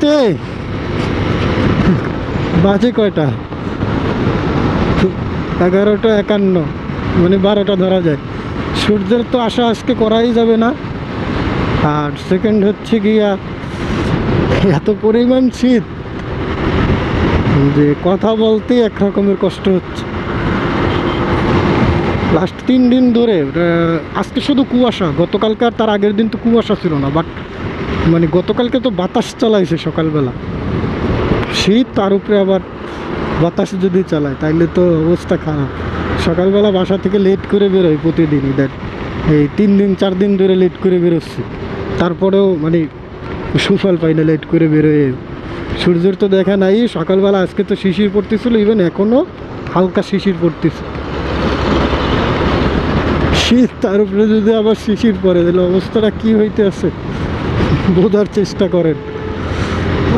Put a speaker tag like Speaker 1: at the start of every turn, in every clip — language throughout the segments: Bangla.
Speaker 1: রাতে বাজে কয়টা? এগারোটা একান্ন মানে বারোটা ধরা যায়। সূর্যের তো আশা আজকে করাই যাবে না। আর সেকেন্ড হচ্ছে গিয়া, এত পরিমাণ শীত, যে কথা বলতে এক রকমের কষ্ট হচ্ছে। লাস্ট তিন দিন ধরে আজকে শুধু কুয়াশা, গতকালকে আর তার আগের দিন তো কুয়াশা ছিল না বাট মানে গতকালকে তো বাতাস চালাইছে সকালবেলা। শীত তার উপরে আবার বাতাস যদি চালায়, তাইলে তো অবস্থা খারাপ। সকালবেলা বাসা থেকে লেট করে বেরোয় প্রতিদিনই দেখ। এই তিন দিন, চার দিন ধরে লেট করে বেরোচ্ছি। তারপরেও মানে সুফল পাই না লেট করে বেরোয়। সূর্যের তো দেখা নাই, সকালবেলা আজকে তো শিশির পড়তেছিল ইভেন এখনও হালকা শিশির পড়তেছে। শীত তার উপরে যদি আবার শিশির পড়ে, তাহলে অবস্থাটা কী হইতে আছে? বোঝার চেষ্টা করেন।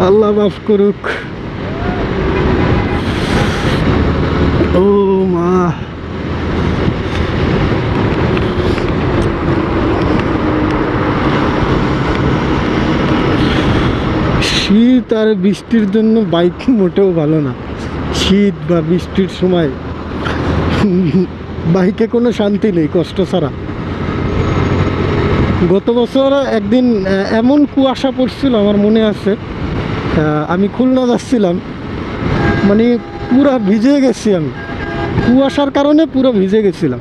Speaker 1: আল্লাহ মাফ করুক। ও মা। শীত আর বৃষ্টির জন্য বাইক মোটেও ভালো না। শীত বা বৃষ্টির সময় বাইকে কোনো শান্তি নেই কষ্ট ছাড়া। গত বছর একদিন এমন কুয়াশা পড়ছিল আমার মনে আছে। আমি খুলনা যাচ্ছিলাম। মানে পুরা ভিজে গেছি আমি। কুয়াশার কারণে পুরো ভিজে গেছিলাম।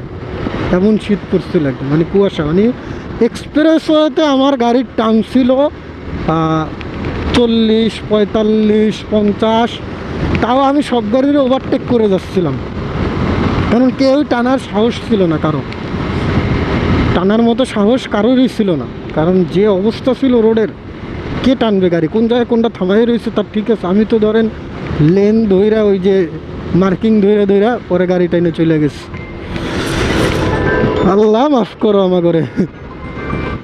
Speaker 1: এমন শীত পড়ছিল একদম মানে কুয়াশা। মানে এক্সপ্রেস ওয়েতে আমার গাড়ির টান ছিল চল্লিশ, পঁয়তাল্লিশ, পঞ্চাশ। তাও আমি সব গাড়ির ওভারটেক করে যাচ্ছিলাম। কারণ কেউ টানার সাহস ছিল না কারও। টানার মতো সাহস কারোরই ছিল না। কারণ যে অবস্থা ছিল রোডের, কে টানবে গাড়ি? কোন জায়গায় কোনটা থামাই রয়েছে তার ঠিক আছে। আমি তো ধরেন লেন ধৈরা ওই যে মার্কিং ধৈরা ধৈরা পরে গাড়ি টাইনে চলে গেছে। আল্লাহ মাফ করো আমার করে